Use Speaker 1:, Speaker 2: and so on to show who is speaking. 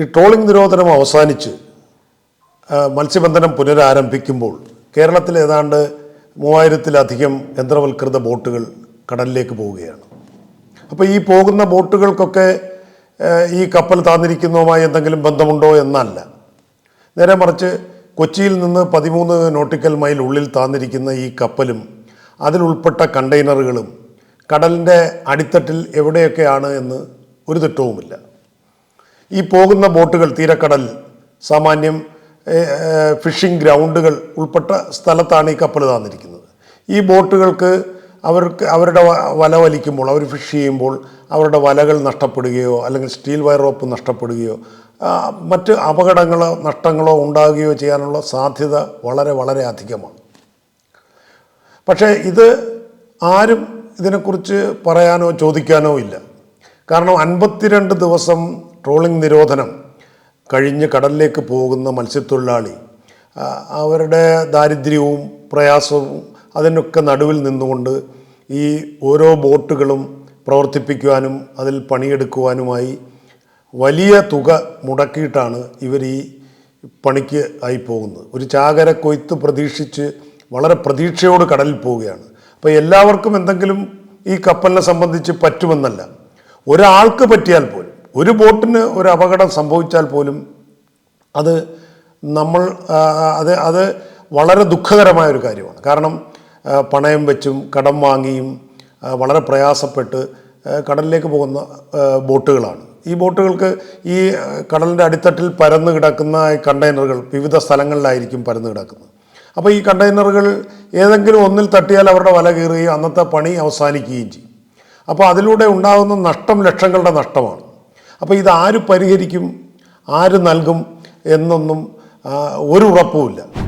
Speaker 1: ഈ ട്രോളിംഗ് നിരോധനം അവസാനിച്ച് മത്സ്യബന്ധനം പുനരാരംഭിക്കുമ്പോൾ കേരളത്തിൽ ഏതാണ്ട് മൂവായിരത്തിലധികം യന്ത്രവൽകൃത ബോട്ടുകൾ കടലിലേക്ക് പോവുകയാണ്. അപ്പോൾ ഈ പോകുന്ന ബോട്ടുകൾക്കൊക്കെ ഈ കപ്പൽ താന്നിരിക്കുന്നതുമായി എന്തെങ്കിലും ബന്ധമുണ്ടോ എന്നല്ല. നേരെ മറിച്ച് കൊച്ചിയിൽ നിന്ന് പതിമൂന്ന് നോട്ടിക്കൽ മൈൽ ഉള്ളിൽ താന്നിരിക്കുന്ന ഈ കപ്പലും അതിലുൾപ്പെട്ട കണ്ടെയ്നറുകളും കടലിന്റെ അടിത്തട്ടിൽ എവിടെയൊക്കെയാണ് എന്ന് ഒരു തിട്ടവുമില്ല ഈ പോകുന്ന ബോട്ടുകൾ തീരക്കടൽ സാമാന്യം ഫിഷിംഗ് ഗ്രൗണ്ടുകൾ ഉൾപ്പെട്ട സ്ഥലത്താണ് ഈ കപ്പൽ താന്നിരിക്കുന്നത്. ഈ ബോട്ടുകൾക്ക് അവർക്ക് അവരുടെ വല വലിക്കുമ്പോൾ അവർ ഫിഷ് ചെയ്യുമ്പോൾ അവരുടെ വലകൾ നഷ്ടപ്പെടുകയോ അല്ലെങ്കിൽ സ്റ്റീൽ വയർ റോപ്പ് നഷ്ടപ്പെടുകയോ മറ്റ് അപകടങ്ങളോ നഷ്ടങ്ങളോ ഉണ്ടാകുകയോ ചെയ്യാനുള്ള സാധ്യത വളരെ വളരെ അധികമാണ്. പക്ഷേ ഇത് ആരും ഇതിനെക്കുറിച്ച് പറയാനോ ചോദിക്കാനോ ഇല്ല. കാരണം അൻപത്തിരണ്ട് ദിവസം ട്രോളിംഗ് നിരോധനം കഴിഞ്ഞ് കടലിലേക്ക് പോകുന്ന മത്സ്യത്തൊഴിലാളി അവരുടെ ദാരിദ്ര്യവും പ്രയാസവും അതിനൊക്കെ നടുവിൽ നിന്നുകൊണ്ട് ഈ ഓരോ ബോട്ടുകളും പ്രവർത്തിപ്പിക്കുവാനും അതിൽ പണിയെടുക്കുവാനുമായി വലിയ തുക മുടക്കിയിട്ടാണ് ഇവർ ഈ പണിക്ക് ആയി പോകുന്നത് ഒരു ചാകര കൊയ്ത്ത് പ്രതീക്ഷിച്ച് വളരെ പ്രതീക്ഷയോട് കടലിൽ പോവുകയാണ്. അപ്പോൾ എല്ലാവർക്കും എന്തെങ്കിലും ഈ കപ്പലിനെ സംബന്ധിച്ച് പറ്റുമെന്നല്ല. ഒരാൾക്ക് പറ്റിയാൽ പോലും ഒരു ബോട്ടിന് ഒരു അപകടം സംഭവിച്ചാൽ പോലും അത് നമ്മൾ അത് അത് വളരെ ദുഃഖകരമായ ഒരു കാര്യമാണ്. കാരണം പണയം വെച്ചും കടം വാങ്ങിയും വളരെ പ്രയാസപ്പെട്ട് കടലിലേക്ക് പോകുന്ന ബോട്ടുകളാണ്. ഈ ബോട്ടുകൾക്ക് ഈ കടലിന്റെ അടിത്തട്ടിൽ പരന്ന് കിടക്കുന്ന കണ്ടെയ്നറുകൾ വിവിധ സ്ഥലങ്ങളിലായിരിക്കും പരന്ന് കിടക്കുന്നത്. അപ്പോൾ ഈ കണ്ടെയ്നറുകൾ ഏതെങ്കിലും ഒന്നിൽ തട്ടിയാൽ അവരുടെ വല കീറുകയും അന്നത്തെ പണി അവസാനിക്കുകയും ചെയ്യും. അപ്പോൾ അതിലൂടെ ഉണ്ടാകുന്ന നഷ്ടം ലക്ഷങ്ങളുടെ നഷ്ടമാണ്. അപ്പോൾ ഇത് ആര് പരിഹരിക്കും? ആര് നൽകും? എന്നൊന്നും ഒരു ഉറപ്പുമില്ല.